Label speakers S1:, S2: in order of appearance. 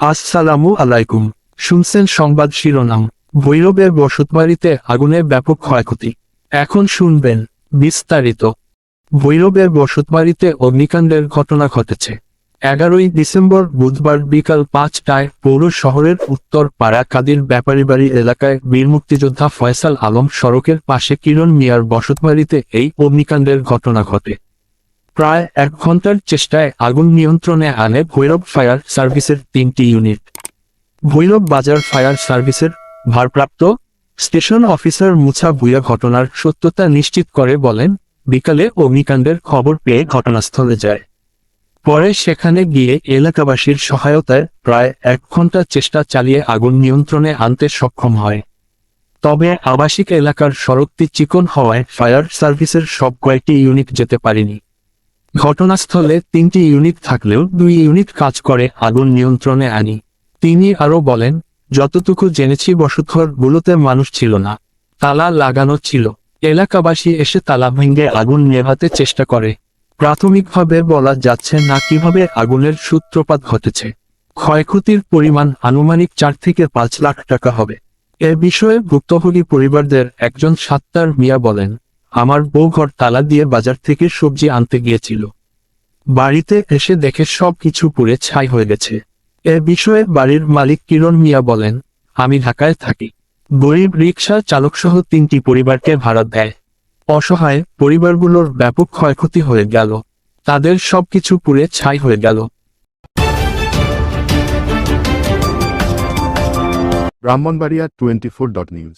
S1: আসসালামু আলাইকুম। শুনছেন সংবাদ শিরোনাম। ভৈরবের বসতবাড়িতে আগুনে ব্যাপক ক্ষয়ক্ষতি। এখন শুনবেন বিস্তারিত। ভৈরবের বসতবাড়িতে অগ্নিকাণ্ডের ঘটনা ঘটেছে। এগারোই ডিসেম্বর বুধবার বিকাল পাঁচটায় পৌর শহরের উত্তর পাড়া কাদির ব্যাপারীবাড়ি এলাকায় বীর মুক্তিযোদ্ধা ফয়সাল আলম সড়কের পাশে কিরণ মিয়ার বসতবাড়িতে এই অগ্নিকাণ্ডের ঘটনা ঘটে। প্রায় এক ঘণ্টার চেষ্টায় আগুন নিয়ন্ত্রণে আনে ভৈরব ফায়ার সার্ভিসের তিনটি ইউনিট। ভৈরব বাজার ফায়ার সার্ভিসের ভারপ্রাপ্ত স্টেশন অফিসার মুছা ভুইয়া ঘটনার সত্যতা নিশ্চিত করে বলেন, বিকালে অগ্নিকাণ্ডের খবর পেয়ে ঘটনাস্থলে যায়। পরে সেখানে গিয়ে এলাকাবাসীর সহায়তায় প্রায় এক ঘণ্টা চেষ্টা চালিয়ে আগুন নিয়ন্ত্রণে আনতে সক্ষম হয়। তবে আবাসিক এলাকার সড়কটি চিকন হওয়ায় ফায়ার সার্ভিসের সব কয়েকটি ইউনিট যেতে পারেনি। ঘটনাস্থলে তিনটি ইউনিট থাকলেও দুই ইউনিট কাজ করে আগুন নিয়ন্ত্রণে আনি। তিনি আরও বলেন, যতটুকু জেনেছি বসুধর বসতঘরগুলোতে মানুষ ছিল না। তালা লাগানো ছিল। এলাকাবাসী এসে তালা ভেঙে আগুন নেভাতে চেষ্টা করে। প্রাথমিকভাবে বলা যাচ্ছে না কীভাবে আগুনের সূত্রপাত ঘটেছে। ক্ষয়ক্ষতির পরিমাণ আনুমানিক চার থেকে পাঁচ লাখ টাকা হবে। এ বিষয়ে ভুক্তভোগী পরিবারদের একজন সাত্তার মিয়া বলেন আমার বউ ঘর তালা দিয়ে বাজার থেকে সবজি আনতে গিয়েছিল। বাড়িতে এসে দেখে সব কিছু পুড়ে ছাই হয়ে গেছে। এ বিষয়ে বাড়ির মালিক কিরণ মিয়া বলেন, আমি ঢাকায় থাকি। গরিব রিক্সা চালকসহ তিনটি পরিবারকে ভাড়া দেয়। অসহায় পরিবারগুলোর ব্যাপক ক্ষয়ক্ষতি হয়ে গেল। তাদের সবকিছু পুড়ে ছাই হয়ে গেল।
S2: Brahmanbaria twenty four dot news.